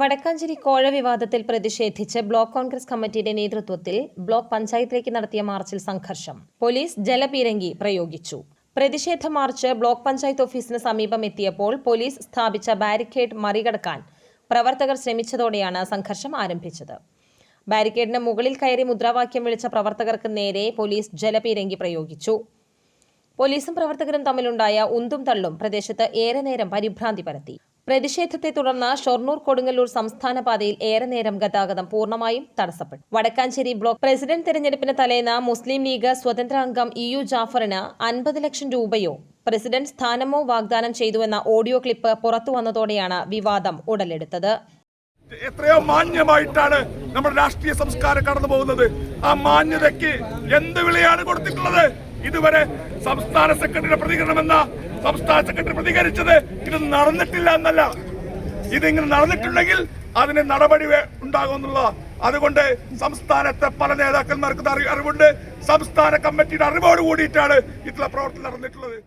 വടക്കാഞ്ചേരി കോഴ വിവാദത്തിൽ പ്രതിഷേധിച്ച് ബ്ലോക്ക് കോൺഗ്രസ് കമ്മിറ്റിയുടെ നേതൃത്വത്തിൽ ബ്ലോക്ക് പഞ്ചായത്തിലേക്ക് നടത്തിയ മാർച്ചിൽ സംഘർഷം. പോലീസ് ജലപീരങ്കി പ്രയോഗിച്ചു. പ്രതിഷേധ മാർച്ച് ബ്ലോക്ക് പഞ്ചായത്ത് ഓഫീസിന് സമീപം എത്തിയപ്പോൾ പോലീസ് സ്ഥാപിച്ച ബാരിക്കേഡ് മറികടക്കാൻ പ്രവർത്തകർ ശ്രമിച്ചതോടെയാണ് സംഘർഷം ആരംഭിച്ചത്. ബാരിക്കേഡിന് മുകളിൽ കയറി മുദ്രാവാക്യം വിളിച്ച പ്രവർത്തകർക്ക് നേരെ പോലീസ് ജലപീരങ്കി പ്രയോഗിച്ചു. പോലീസും പ്രവർത്തകരും തമ്മിലുണ്ടായ ഉന്തും തള്ളും പ്രദേശത്ത് ഏറെ നേരം പരിഭ്രാന്തി പരത്തി. പ്രതിഷേധത്തെ തുടർന്ന് ഷൊർണൂർ കൊടുങ്ങല്ലൂർ സംസ്ഥാന പാതയിൽ ഏറെ നേരം ഗതാഗതം പൂർണമായും തടസ്സപ്പെട്ടു. വടക്കാഞ്ചേരി ബ്ലോക്ക് പ്രസിഡന്റ് തെരഞ്ഞെടുപ്പിന് തലേന്ന് മുസ്ലിം ലീഗ് സ്വതന്ത്ര അംഗം ഇ യു ജാഫറിന് അൻപത് ലക്ഷം രൂപയോ പ്രസിഡന്റ് സ്ഥാനമോ വാഗ്ദാനം ചെയ്തുവെന്ന ഓഡിയോ ക്ലിപ്പ് പുറത്തു വന്നതോടെയാണ് വിവാദം ഉടലെടുത്തത്. എത്രയോ മാന്യമായിട്ടാണ് നമ്മുടെ രാഷ്ട്രീയ സംസ്കാരം കടന്നു പോകുന്നത്. ആ മാന്യതയ്ക്ക് എന്ത് വിലയാണ് കൊടുത്തിട്ടുള്ളത്? ഇതുവരെ സംസ്ഥാന സെക്രട്ടറിയുടെ പ്രതികരണമെന്ന സംസ്ഥാന സെക്രട്ടറി പ്രതികരിച്ചത് ഇത് നടന്നിട്ടില്ല എന്നല്ല. ഇതിങ്ങനെ നടന്നിട്ടുണ്ടെങ്കിൽ അതിന് നടപടി ഉണ്ടാകുമെന്നുള്ള അതുകൊണ്ട് സംസ്ഥാനത്തെ പല നേതാക്കന്മാർക്ക് അറിവുണ്ട്. സംസ്ഥാന കമ്മിറ്റിയുടെ അറിവോട് കൂടിയിട്ടാണ് ഇത്തരം പ്രവർത്തനം നടന്നിട്ടുള്ളത്.